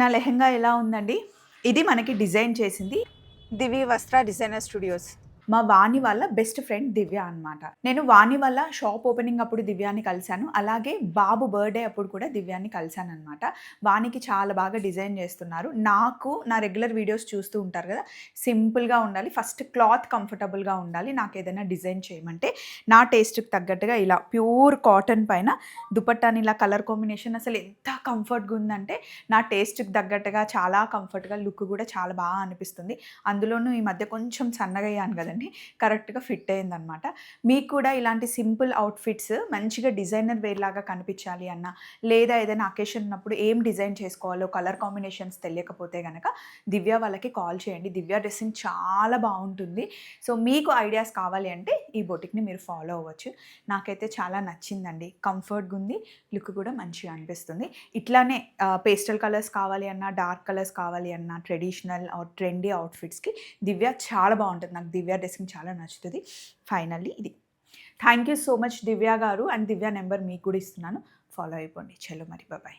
నా లెహెంగా ఎలా ఉందండి? ఇది మనకి డిజైన్ చేసింది. దివి వస్త్ర డిజైనర్ స్టూడియోస్. మా వాణి వాళ్ళ బెస్ట్ ఫ్రెండ్ దివ్య అనమాట నేను వాణి వల్ల షాప్ ఓపెనింగ్ అప్పుడు దివ్యాని కలిశాను. అలాగే బాబు బర్త్డే అప్పుడు కూడా దివ్యాని కలిశాను అనమాట వానికి చాలా బాగా డిజైన్ చేస్తున్నారు. నాకు నా రెగ్యులర్ వీడియోస్ చూస్తూ ఉంటారు కదా సింపుల్గా ఉండాలి. ఫస్ట్ క్లాత్ కంఫర్టబుల్గా ఉండాలి. నాకు ఏదైనా డిజైన్ చేయమంటే నా టేస్ట్కి తగ్గట్టుగా ఇలా ప్యూర్ కాటన్ పైన దుపట్టాని ఇలా కలర్ కాంబినేషన్ అసలు ఎంత కంఫర్ట్గా ఉందంటే నా టేస్ట్కి తగ్గట్టుగా చాలా కంఫర్ట్గా లుక్ కూడా చాలా బాగా అనిపిస్తుంది. అందులోనూ ఈ మధ్య కొంచెం సన్నగా కదండి. కదండి కరెక్ట్గా ఫిట్ అయిందనమాట. మీకు కూడా ఇలాంటి సింపుల్ అవుట్ఫిట్స్ మంచిగా డిజైనర్ వేర్ లాగా కనిపించాలి అన్న లేదా ఏదైనా అకేషన్ ఉన్నప్పుడు ఏం డిజైన్ చేసుకోవాలో కలర్ కాంబినేషన్స్ తెలియకపోతే కనుక దివ్య వాళ్ళకి కాల్ చేయండి. దివ్య డ్రెస్సింగ్ చాలా బాగుంటుంది. సో మీకు ఐడియాస్ కావాలి అంటే ఈ బొటిక్ని మీరు ఫాలో అవ్వచ్చు. నాకైతే చాలా నచ్చిందండి. కంఫర్ట్గా ఉంది. లుక్ కూడా మంచిగా అనిపిస్తుంది. ఇట్లానే పేస్టల్ కలర్స్ కావాలి అన్నా డార్క్ కలర్స్ కావాలి అన్నా ట్రెడిషనల్ ట్రెండీ అవుట్ఫిట్స్కి దివ్య చాలా బాగుంటుంది. నాకు దివ్య డ్రెస్సింగ్ చాలా నచ్చుతుంది. ఫైనల్లీ ఇది. Thank you so much Divya గారు అండ్ దివ్య నెంబర్ మీకు కూడా ఇస్తున్నాను. ఫాలో అయిపోండి. చలో మరి. బాబాయ్